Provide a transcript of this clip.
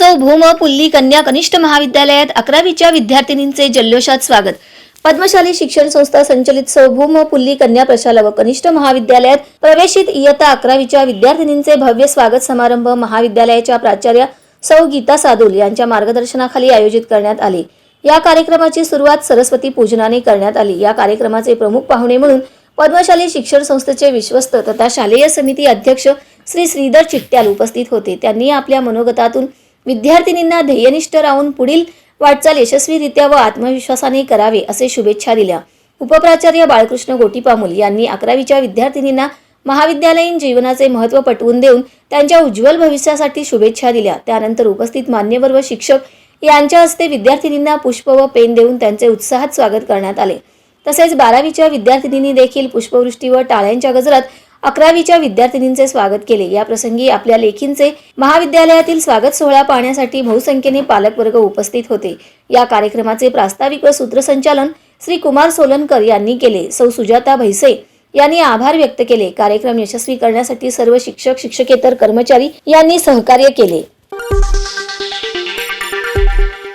सौ भूम पुल्ली कन्या कनिष्ठ महाविद्यालयात अकरावीच्या विद्यार्थिनींचे जल्लोषात स्वागत. पद्मशाली शिक्षण संस्था संचलित सौभूम पुल्ली कन्या प्रशाला व कनिष्ठ महाविद्यालयात प्रवेशित इयत्ता अकरावीच्या विद्यार्थिनींचे भव्य स्वागत समारंभ महाविद्यालयाच्या प्राचार्य सौ गीता सादुल यांच्या मार्गदर्शनाखाली आयोजित करण्यात आले. या कार्यक्रमाची सुरुवात सरस्वती पूजनाने करण्यात आली. या कार्यक्रमाचे प्रमुख पाहुणे म्हणून पद्मशाली शिक्षण संस्थेचे विश्वस्त तथा शालेय समिती अध्यक्ष श्री श्रीधर चिट्ट्याल उपस्थित होते. त्यांनी आपल्या मनोगतातून विद्यार्थिनींना ध्येयनिष्ठ राहून पुढील वाटचाल यशस्वीरित्या व आत्मविश्वासाने करावे असे शुभेच्छा दिल्या. उपप्राचार्य बाळकृष्ण गोटीपामुल यांनी अकरावीच्या विद्यार्थिनींना महाविद्यालयीन जीवनाचे महत्त्व पटवून देऊन त्यांच्या उज्ज्वल भविष्यासाठी शुभेच्छा दिल्या. त्यानंतर उपस्थित मान्यवर व शिक्षक यांच्या हस्ते विद्यार्थिनींना पुष्प व पेन देऊन त्यांचे उत्साहात स्वागत करण्यात आले. तसेच बारावीच्या विद्यार्थिनींनी देखील पुष्पवृष्टी व टाळ्यांच्या गजरात अकरावीच्या विद्यार्थिनींचे स्वागत केले. या प्रसंगी आपल्या लेखींचे महाविद्यालयातील स्वागत सोहळा पाहण्यासाठी बहुसंख्येने पालकवर्ग उपस्थित होते. या कार्यक्रमाचे प्रास्ताविक व सूत्रसंचालन श्री कुमार सोलनकर यांनी केले. सौ. सुजाता भैसे यांनी आभार व्यक्त केले. कार्यक्रम यशस्वी करण्यासाठी सर्व शिक्षक शिक्षकेतर कर्मचारी यांनी सहकार्य केले.